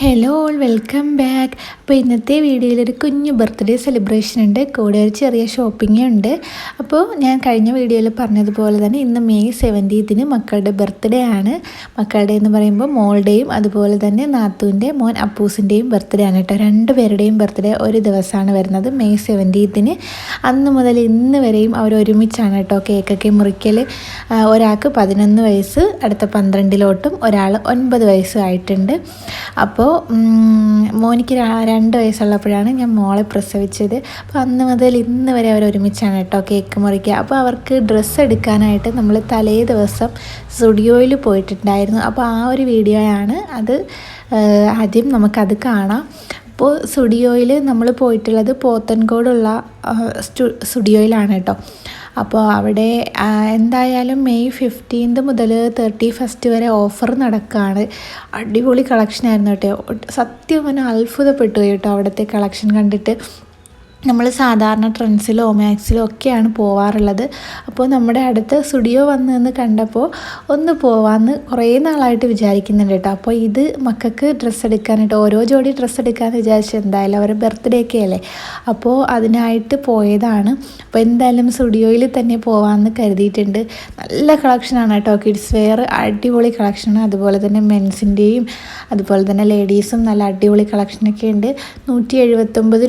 Hello all welcome back അപ്പോൾ ഇന്നത്തെ വീഡിയോയിൽ ഒരു കുഞ്ഞു ബർത്ത്ഡേ സെലിബ്രേഷൻ ഉണ്ട്. കൂടെ ഒരു ചെറിയ ഷോപ്പിംഗ് ഉണ്ട്. അപ്പോൾ ഞാൻ കഴിഞ്ഞ വീഡിയോയിൽ പറഞ്ഞതുപോലെ തന്നെ ഇന്ന് മെയ് സെവന്റീത്തിന് മക്കളുടെ ബർത്ത്ഡേ ആണ്. മക്കളുടെ എന്ന് പറയുമ്പോൾ മോളുടെയും അതുപോലെ തന്നെ നാത്തുവിന്റെ മോൻ അപ്പൂസിന്റെയും ബർത്ത്ഡേ ആണ് കേട്ടോ. രണ്ട് പേരുടെയും ബർത്ത്ഡേ ഒരു ദിവസമാണ് വരുന്നത് മെയ് സെവന്റീത്തിന് അന്ന് മുതൽ ഇന്ന് വരെയും അവർ ഒരുമിച്ചാണ് കേട്ടോ കേക്കൊക്കെ മുറിക്കൽ ഒരാൾക്ക് പതിനൊന്ന് വയസ്സ് അടുത്ത പന്ത്രണ്ടിലോട്ടും ഒരാൾ ഒൻപത് വയസ്സും ആയിട്ടുണ്ട്. അപ്പോൾ മോനിക്ക് രണ്ട് വയസ്സുള്ളപ്പോഴാണ് ഞാൻ മോളെ പ്രസവിച്ചത്. അപ്പോൾ അന്ന് മുതൽ ഇന്ന് വരെ അവർ ഒരുമിച്ചാണ് കേട്ടോ കേക്ക് മുറിക്കുക. അപ്പോൾ അവർക്ക് ഡ്രസ്സ് എടുക്കാനായിട്ട് നമ്മൾ തലേ ദിവസം സ്റ്റുഡിയോയിൽ പോയിട്ടുണ്ടായിരുന്നു. അപ്പോൾ ആ ഒരു വീഡിയോയാണ് അത് ആദ്യം നമുക്കത് കാണാം. അപ്പോൾ സ്റ്റുഡിയോയിൽ നമ്മൾ പോയിട്ടുള്ളത് പോത്തൻകോടുള്ള സ്റ്റുഡിയോയിലാണ് കേട്ടോ. അപ്പോൾ അവിടെ എന്തായാലും മെയ് ഫിഫ്റ്റീൻത് മുതൽ തേർട്ടി ഫസ്റ്റ് വരെ ഓഫർ നടക്കുകയാണ് അടിപൊളി കളക്ഷൻ ആയിരുന്നു കേട്ടോ. സത്യം പറഞ്ഞാൽ അത്ഭുതപ്പെട്ടു കേട്ടോ അവിടുത്തെ കളക്ഷൻ കണ്ടിട്ട്. നമ്മൾ സാധാരണ ട്രെൻഡ്സിലോ മാക്സിലോ ഒക്കെയാണ് പോവാറുള്ളത്. അപ്പോൾ നമ്മുടെ അടുത്ത് സ്റ്റുഡിയോ വന്നു എന്ന് കണ്ടപ്പോൾ ഒന്ന് പോവാമെന്ന് കുറേ നാളായിട്ട് വിചാരിക്കുന്നുണ്ട് കേട്ടോ. അപ്പോൾ ഇത് മക്കൾക്ക് ഡ്രസ്സ് എടുക്കാനായിട്ട് ഓരോ ജോഡി ഡ്രസ്സ് എടുക്കാമെന്ന് വിചാരിച്ച് എന്തായാലും അവരുടെ ബർത്ത്ഡേ ഒക്കെ അല്ലേ? അപ്പോൾ അതിനായിട്ട് പോയതാണ്. അപ്പോൾ എന്തായാലും സ്റ്റുഡിയോയിൽ തന്നെ പോവാമെന്ന് കരുതിയിട്ടുണ്ട്. നല്ല കളക്ഷനാണ് കേട്ടോ. കിഡ്സ് വെയർ അടിപൊളി കളക്ഷനാണ് അതുപോലെ തന്നെ മെൻസിന്റെയും അതുപോലെ തന്നെ ലേഡീസും നല്ല അടിപൊളി കളക്ഷനൊക്കെ ഉണ്ട്. നൂറ്റി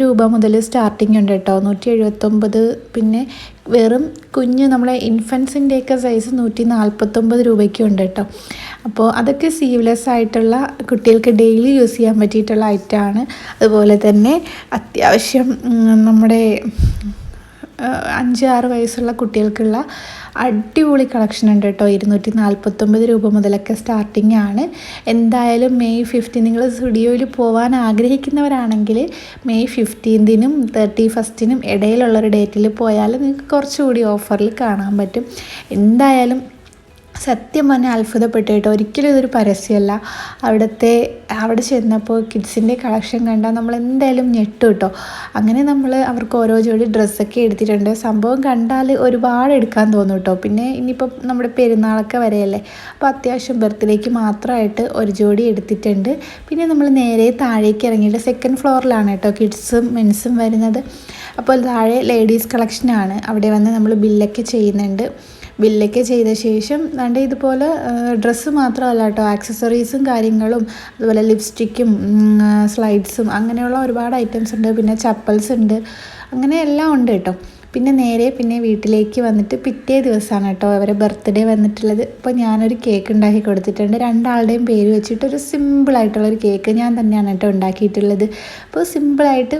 രൂപ മുതൽ സ്റ്റാർട്ടിങ് ഉണ്ട് കേട്ടോ. നൂറ്റി എഴുപത്തൊമ്പത് പിന്നെ വെറും കുഞ്ഞ് നമ്മളെ ഇൻഫൻസിന്റെയൊക്കെ സൈസ് നൂറ്റി നാൽപ്പത്തൊമ്പത് രൂപയ്ക്കും ഉണ്ട് കേട്ടോ. അപ്പോൾ അതൊക്കെ സീവ്ലെസ് ആയിട്ടുള്ള കുട്ടികൾക്ക് ഡെയിലി യൂസ് ചെയ്യാൻ പറ്റിയിട്ടുള്ള ഐറ്റമാണ് അതുപോലെ തന്നെ അത്യാവശ്യം നമ്മുടെ അഞ്ച് ആറ് വയസ്സുള്ള കുട്ടികൾക്കുള്ള അടിപൊളി കളക്ഷൻ ഉണ്ട് കേട്ടോ. ഇരുന്നൂറ്റി നാൽപ്പത്തൊമ്പത് രൂപ മുതലൊക്കെ സ്റ്റാർട്ടിംഗ് ആണ്. എന്തായാലും മെയ് ഫിഫ്റ്റീൻ നിങ്ങൾ സ്റ്റുഡിയോയിൽ പോകാൻ ആഗ്രഹിക്കുന്നവരാണെങ്കിൽ മെയ് ഫിഫ്റ്റീൻതിനും തേർട്ടി ഫസ്റ്റിനും ഇടയിലുള്ളൊരു ഡേറ്റിൽ പോയാൽ നിങ്ങൾക്ക് കുറച്ചുകൂടി ഓഫറിൽ കാണാൻ പറ്റും. എന്തായാലും സത്യം പറഞ്ഞാൽ അത്ഭുതപ്പെട്ടു കേട്ടോ ഒരിക്കലും ഇതൊരു പരസ്യമല്ല. അവിടുത്തെ അവിടെ ചെന്നപ്പോൾ കിഡ്സിന്റെ കളക്ഷൻ കണ്ടാൽ നമ്മൾ എന്തായാലും ഞെട്ടു കേട്ടോ അങ്ങനെ നമ്മൾ അവർക്ക് ഓരോ ജോഡി ഡ്രസ്സൊക്കെ എടുത്തിട്ടുണ്ട്. സംഭവം കണ്ടാൽ ഒരുപാട് എടുക്കാൻ തോന്നും കേട്ടോ പിന്നെ ഇനിയിപ്പോൾ നമ്മുടെ പെരുന്നാളൊക്കെ വരെയല്ലേ. അപ്പോൾ അത്യാവശ്യം ബർത്ത്ഡേക്ക് മാത്രമായിട്ട് ഒരു ജോഡി എടുത്തിട്ടുണ്ട്. പിന്നെ നമ്മൾ നേരെ താഴേക്ക് ഇറങ്ങിയിട്ട് സെക്കൻഡ് ഫ്ലോറിലാണ് കേട്ടോ കിഡ്സും മെൻസും വരുന്നത്. അപ്പോൾ താഴെ ലേഡീസ് കളക്ഷനാണ് അവിടെ വന്ന് നമ്മൾ ബില്ലൊക്കെ ചെയ്യുന്നുണ്ട്. ബില്ലൊക്കെ ചെയ്ത ശേഷം ദാണ്ട് ഇതുപോലെ ഡ്രസ്സ് മാത്രമല്ല കേട്ടോ ആക്സസറീസും കാര്യങ്ങളും അതുപോലെ ലിപ്സ്റ്റിക്കും സ്ലൈഡ്സും അങ്ങനെയുള്ള ഒരുപാട് ഐറ്റംസ് ഉണ്ട്. പിന്നെ ചപ്പൽസ് ഉണ്ട്. അങ്ങനെ എല്ലാം ഉണ്ട് കേട്ടോ. പിന്നെ നേരെ പിന്നെ വീട്ടിലേക്ക് വന്നിട്ട് പിറ്റേ ദിവസമാണ് കേട്ടോ അവരെ ബർത്ത്ഡേ വന്നിട്ടുള്ളത്. അപ്പോൾ ഞാനൊരു കേക്ക് ഉണ്ടാക്കി കൊടുത്തിട്ടുണ്ട്. രണ്ടാളുടെയും പേര് വെച്ചിട്ട് ഒരു സിമ്പിളായിട്ടുള്ളൊരു കേക്ക് ഞാൻ തന്നെയാണ് കേട്ടോ ഉണ്ടാക്കിയിട്ടുള്ളത്. അപ്പോൾ സിമ്പിളായിട്ട്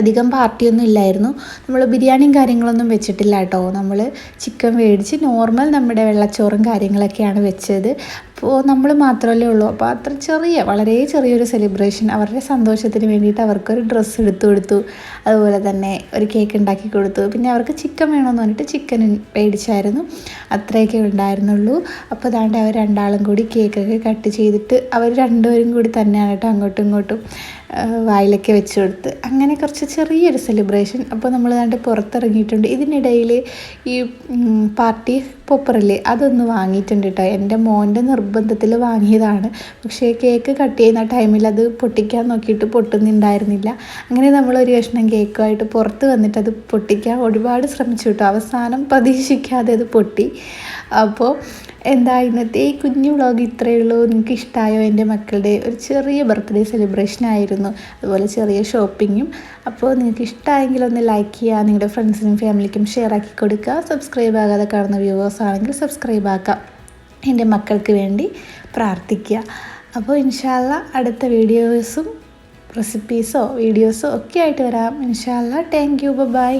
അധികം പാർട്ടിയൊന്നും ഇല്ലായിരുന്നു. നമ്മൾ ബിരിയാണിയും കാര്യങ്ങളൊന്നും വെച്ചിട്ടില്ല കേട്ടോ. നമ്മൾ ചിക്കൻ മേടിച്ച് നോർമൽ നമ്മുടെ വെള്ളച്ചോറും കാര്യങ്ങളൊക്കെയാണ് വെച്ചത്. അപ്പോൾ നമ്മൾ മാത്രമല്ലേ ഉള്ളൂ. അപ്പോൾ അത്ര ചെറിയ വളരെ ചെറിയൊരു സെലിബ്രേഷൻ അവരുടെ സന്തോഷത്തിന് വേണ്ടിയിട്ട് അവർക്കൊരു ഡ്രസ്സ് എടുത്തു കൊടുത്തു. അതുപോലെ തന്നെ ഒരു കേക്ക് ഉണ്ടാക്കി കൊടുത്തു. പിന്നെ അവർക്ക് ചിക്കൻ വേണമെന്ന് പറഞ്ഞിട്ട് ചിക്കൻ മേടിച്ചായിരുന്നു. അത്രയൊക്കെ ഉണ്ടായിരുന്നുള്ളൂ. അപ്പോൾ അതാണ്ട് അവർ രണ്ടാളും കൂടി കേക്കൊക്കെ കട്ട് ചെയ്തിട്ട് അവർ രണ്ടുപേരും കൂടി തന്നെയാണ് കേട്ടോ അങ്ങോട്ടും ഇങ്ങോട്ടും. വായിലൊക്കെ വെച്ച് കൊടുത്ത്. അങ്ങനെ കുറച്ച് ചെറിയൊരു സെലിബ്രേഷൻ അപ്പോൾ നമ്മൾ കണ്ട് പുറത്തിറങ്ങിയിട്ടുണ്ട്. ഇതിനിടയിൽ ഈ പാർട്ടി പൊപ്പറില്ലേ അതൊന്ന് വാങ്ങിയിട്ടുണ്ട് കേട്ടോ എന്റെ മോന്റെ നിർബന്ധത്തിൽ വാങ്ങിയതാണ്. പക്ഷേ കേക്ക് കട്ട് ചെയ്യുന്ന ടൈമിൽ അത് പൊട്ടിക്കാൻ നോക്കിയിട്ട് പൊട്ടുന്നുണ്ടായിരുന്നില്ല. അങ്ങനെ നമ്മൾ ഒരു കഷ്ണം കേക്കുമായിട്ട് പുറത്ത് വന്നിട്ട് അത് പൊട്ടിക്കാൻ ഒരുപാട് ശ്രമിച്ചു കേട്ടോ അവസാനം പ്രതീക്ഷിക്കാതെ അത് പൊട്ടി. അപ്പോൾ എന്താ ഇന്നത്തെ ഈ കുഞ്ഞു വ്ളോഗ് ഇത്രയേ ഉള്ളൂ. നിങ്ങൾക്ക് ഇഷ്ടമായോ എന്റെ മക്കളുടെ ഒരു ചെറിയ ബർത്ത്ഡേ സെലിബ്രേഷൻ ആയിരുന്നു. അതുപോലെ ചെറിയ ഷോപ്പിങ്ങും അപ്പോൾ നിങ്ങൾക്ക് ഇഷ്ടമായെങ്കിൽ ഒന്ന് ലൈക്ക് ചെയ്യുക. നിങ്ങളുടെ ഫ്രണ്ട്സിനും ഫാമിലിക്കും ഷെയർ ആക്കി കൊടുക്കുക. സബ്സ്ക്രൈബ് ആകാതെ കാണുന്ന വ്യൂവേഴ്സ് ആണെങ്കിൽ സബ്സ്ക്രൈബ് ആക്കാം. എന്റെ മക്കൾക്ക് വേണ്ടി പ്രാർത്ഥിക്കുക. അപ്പോൾ ഇൻഷാല്ല അടുത്ത വീഡിയോസും റെസിപ്പീസോ വീഡിയോസോ ഒക്കെ ആയിട്ട് വരാം. ഇൻഷാല്ല താങ്ക് യു ബൈ